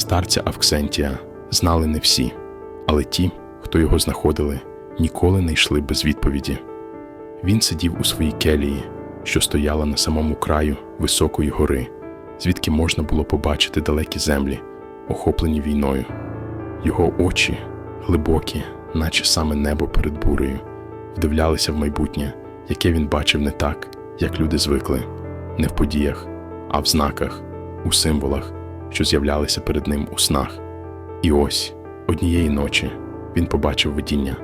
Старця Авксентія знали не всі, але ті, хто його знаходили, ніколи не йшли без відповіді. Він сидів у своїй келії, що стояла на самому краю високої гори, звідки можна було побачити далекі землі, охоплені війною. Його очі, глибокі, наче саме небо перед бурею, вдивлялися в майбутнє, яке він бачив не так, як люди звикли, не в подіях, а в знаках, у символах, що з'являлися перед ним у снах. І ось однієї ночі він побачив видіння.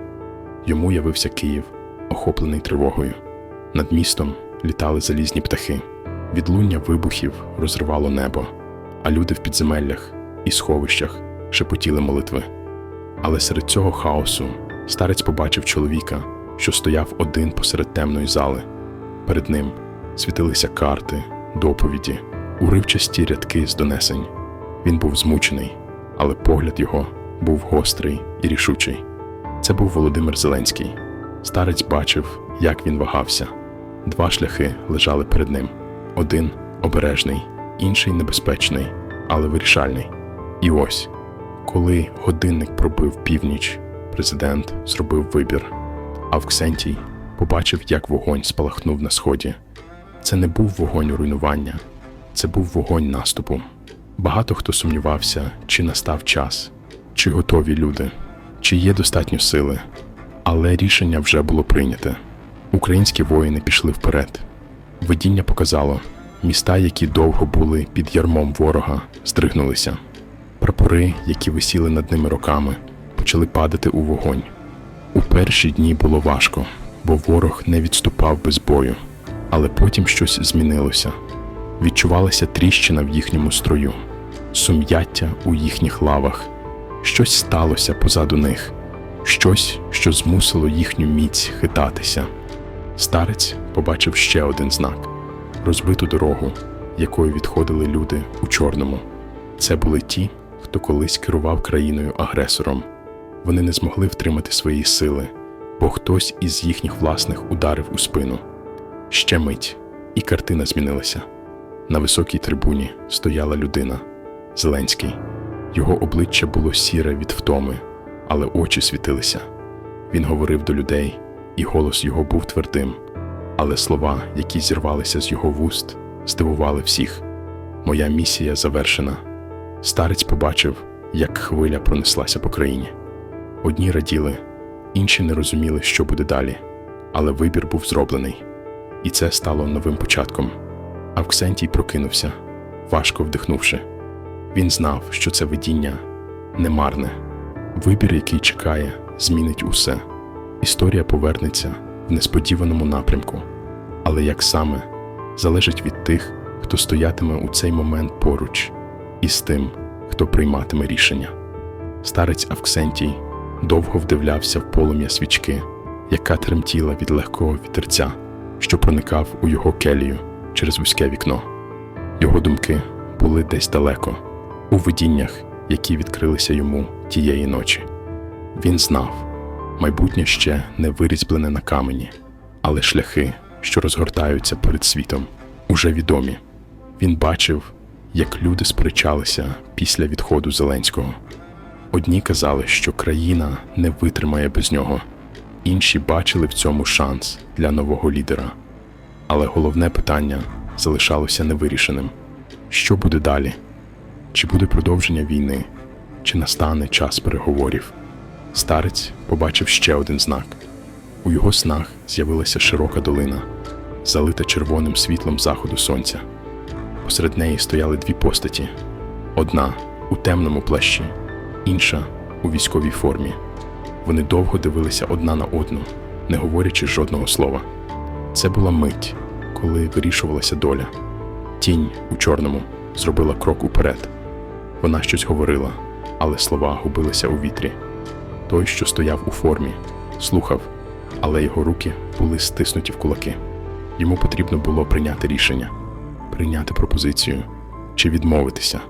Йому явився Київ, охоплений тривогою. Над містом літали залізні птахи, відлуння вибухів розривало небо, а люди в підземеллях і сховищах шепотіли молитви. Але серед цього хаосу старець побачив чоловіка, що стояв один посеред темної зали. Перед ним світилися карти, доповіді, уривчасті рядки з донесень. Він був змучений, але погляд його був гострий і рішучий. Це був Володимир Зеленський. Старець бачив, як він вагався. Два шляхи лежали перед ним: один обережний, інший небезпечний, але вирішальний. І ось, коли годинник пробив північ, президент зробив вибір. Авксентій побачив, як вогонь спалахнув на сході. Це не був вогонь руйнування, це був вогонь наступу. Багато хто сумнівався, чи настав час, чи готові люди, чи є достатньо сили. Але рішення вже було прийняте. Українські воїни пішли вперед. Видіння показало, міста, які довго були під ярмом ворога, здригнулися. Прапори, які висіли над ними роками, почали падати у вогонь. У перші дні було важко, бо ворог не відступав без бою, але потім щось змінилося. Відчувалася тріщина в їхньому строю, сум'яття у їхніх лавах. Щось сталося позаду них, щось, що змусило їхню міць хитатися. Старець побачив ще один знак розбиту дорогу, якою відходили люди у чорному. Це були ті, хто колись керував країною агресором. Вони не змогли втримати свої сили, бо хтось із їхніх власних ударив у спину. Ще мить, і картина змінилася. На високій трибуні стояла людина Зеленський. Його обличчя було сіре від втоми, але очі світилися. Він говорив до людей, і голос його був твердим, але слова, які зірвалися з його вуст, здивували всіх. Моя місія завершена. Старець побачив, як хвиля пронеслася по країні. Одні раділи, інші не розуміли, що буде далі, але вибір був зроблений, і це стало новим початком. Авксентій прокинувся, важко вдихнувши. Він знав, що це видіння немарне. Вибір, який чекає, змінить усе. Історія повернеться в несподіваному напрямку, але як саме залежить від тих, хто стоятиме у цей момент поруч, і з тим, хто прийматиме рішення. Старець Авксентій довго вдивлявся в полум'я свічки, яка тремтіла від легкого вітерця, що проникав у його келію через вузьке вікно. Його думки були десь далеко, у видіннях, які відкрилися йому тієї ночі. Він знав, майбутнє ще не вирізблене на камені, але шляхи, що розгортаються перед світом, уже відомі. Він бачив, як люди сперечалися після відходу Зеленського. Одні казали, що країна не витримає без нього, інші бачили в цьому шанс для нового лідера. Але головне питання залишалося невирішеним: що буде далі? Чи буде продовження війни, чи настане час переговорів? Старець побачив ще один знак. У його снах з'явилася широка долина, залита червоним світлом заходу сонця. Посеред неї стояли дві постаті: одна у темному плащі, інша у військовій формі. Вони довго дивилися одна на одну, не говорячи жодного слова. Це була мить, коли вирішувалася доля. Тінь у чорному зробила крок уперед. Вона щось говорила, але слова губилися у вітрі. Той, що стояв у формі, слухав, але його руки були стиснуті в кулаки. Йому потрібно було прийняти рішення, прийняти пропозицію чи відмовитися.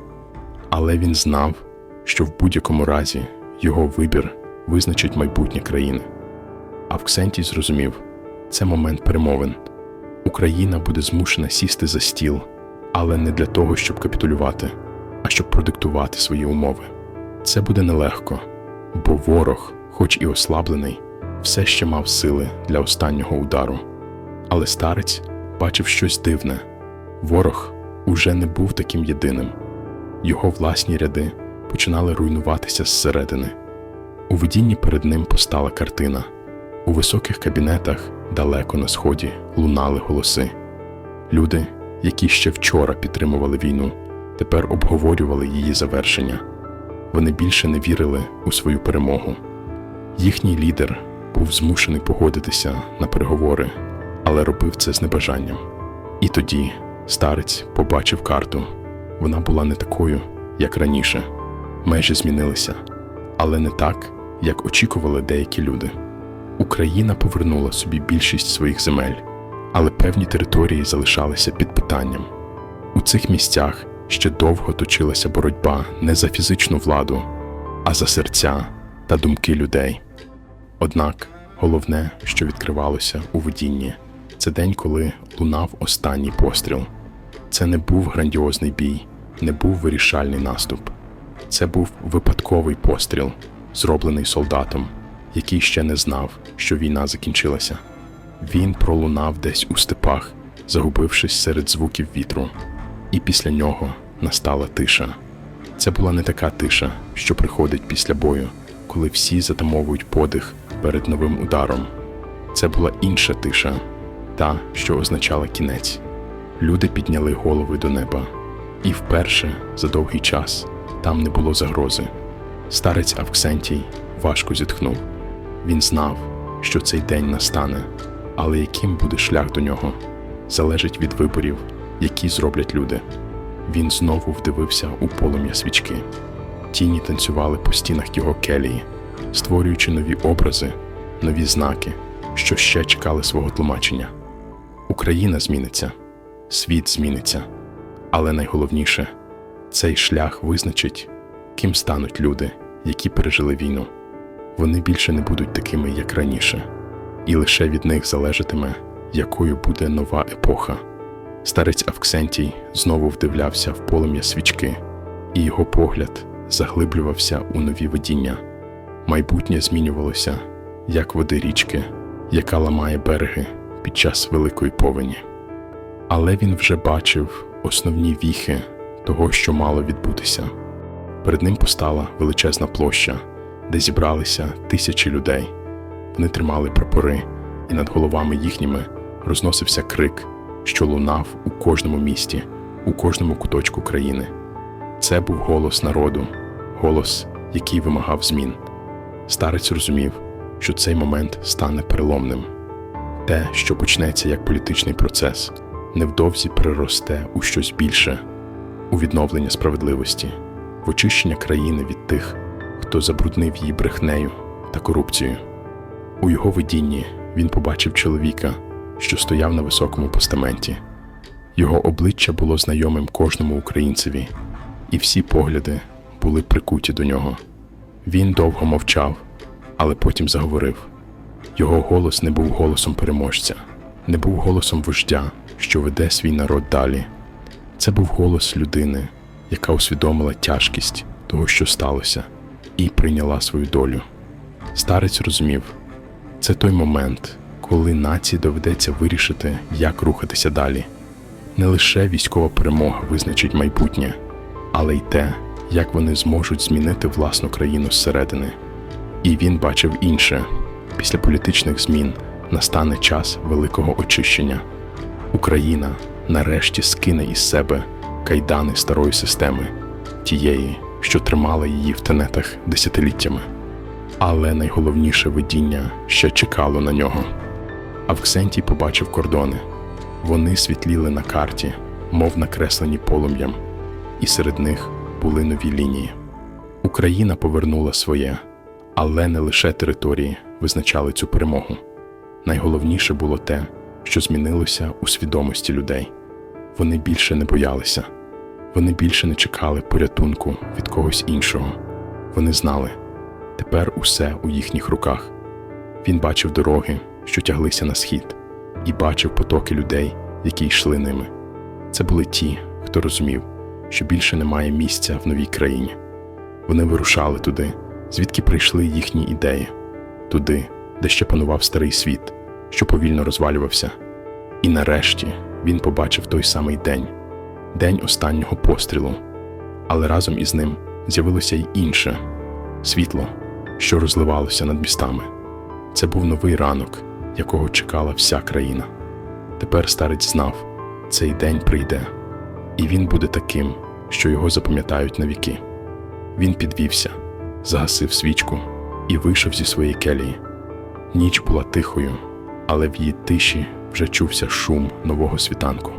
Але він знав, що в будь-якому разі його вибір визначить майбутнє країни. Авксентій зрозумів, це момент перемовин. Україна буде змушена сісти за стіл, але не для того, щоб капітулювати, а щоб продиктувати свої умови. Це буде нелегко, бо ворог, хоч і ослаблений, все ще мав сили для останнього удару. Але старець бачив щось дивне. Ворог уже не був таким єдиним. Його власні ряди починали руйнуватися зсередини. У видінні перед ним постала картина. У високих кабінетах далеко на сході лунали голоси. Люди, які ще вчора підтримували війну, тепер обговорювали її завершення. Вони більше не вірили у свою перемогу. Їхній лідер був змушений погодитися на переговори, але робив це з небажанням. І тоді старець побачив карту. Вона була не такою, як раніше. Межі змінилися, але не так, як очікували деякі люди. Україна повернула собі більшість своїх земель, але певні території залишалися під питанням. У цих місцях ще довго точилася боротьба не за фізичну владу, а за серця та думки людей. Однак головне, що відкривалося у видінні, це день, коли лунав останній постріл. Це не був грандіозний бій, не був вирішальний наступ. Це був випадковий постріл, зроблений солдатом, який ще не знав, що війна закінчилася. Він пролунав десь у степах, загубившись серед звуків вітру, і після нього настала тиша. Це була не така тиша, що приходить після бою, коли всі затамовують подих перед новим ударом. Це була інша тиша, та, що означала кінець. Люди підняли голови до неба, і вперше за довгий час там не було загрози. Старець Авксентій важко зітхнув. Він знав, що цей день настане, але яким буде шлях до нього, залежить від виборів, які зроблять люди. Він знову вдивився у полум'я свічки. Тіні танцювали по стінах його келії, створюючи нові образи, нові знаки, що ще чекали свого тлумачення. Україна зміниться, світ зміниться, але найголовніше цей шлях визначить, ким стануть люди, які пережили війну. Вони більше не будуть такими, як раніше, і лише від них залежатиме, якою буде нова епоха. Старець Авксентій знову вдивлявся в полум'я свічки, і його погляд заглиблювався у нові видіння. Майбутнє змінювалося, як води річки, яка ламає береги під час великої повені. Але він вже бачив основні віхи того, що мало відбутися. Перед ним постала величезна площа, де зібралися тисячі людей. Вони тримали прапори, і над головами їхніми розносився крик, що лунав у кожному місті, у кожному куточку країни. Це був голос народу, голос, який вимагав змін. Старець розумів, що цей момент стане переломним. Те, що почнеться як політичний процес, невдовзі переросте у щось більше, у відновлення справедливості, в очищення країни від тих, хто забруднив її брехнею та корупцією. У його видінні він побачив чоловіка, що стояв на високому постаменті. Його обличчя було знайомим кожному українцеві, і всі погляди були прикуті до нього. Він довго мовчав, але потім заговорив. Його голос не був голосом переможця, не був голосом вождя, що веде свій народ далі. Це був голос людини, яка усвідомила тяжкість того, що сталося, і прийняла свою долю. Старець розумів, це той момент, коли нації доведеться вирішити, як рухатися далі. Не лише військова перемога визначить майбутнє, але й те, як вони зможуть змінити власну країну зсередини. І він бачив інше після політичних змін настане час великого очищення. Україна нарешті скине із себе кайдани старої системи, тієї, що тримала її в тенетах десятиліттями. Але найголовніше видіння ще чекало на нього. Авксентій побачив кордони. Вони світліли на карті, мов накреслені полум'ям, і серед них були нові лінії. Україна повернула своє, але не лише території визначали цю перемогу. Найголовніше було те, що змінилося у свідомості людей. Вони більше не боялися, вони більше не чекали порятунку від когось іншого. Вони знали, тепер усе у їхніх руках. Він бачив дороги, що тяглися на схід, і бачив потоки людей, які йшли ними. Це були ті, хто розумів, що більше немає місця в новій країні. Вони вирушали туди, звідки прийшли їхні ідеї, туди, де ще панував старий світ, що повільно розвалювався. І нарешті він побачив той самий день день останнього пострілу. Але разом із ним з'явилося й інше світло, що розливалося над містами. Це був новий ранок, якого чекала вся країна. Тепер старець знав, цей день прийде, і він буде таким, що його запам'ятають навіки. Він підвівся, загасив свічку і вийшов зі своєї келії. Ніч була тихою, але в її тиші вже чувся шум нового світанку.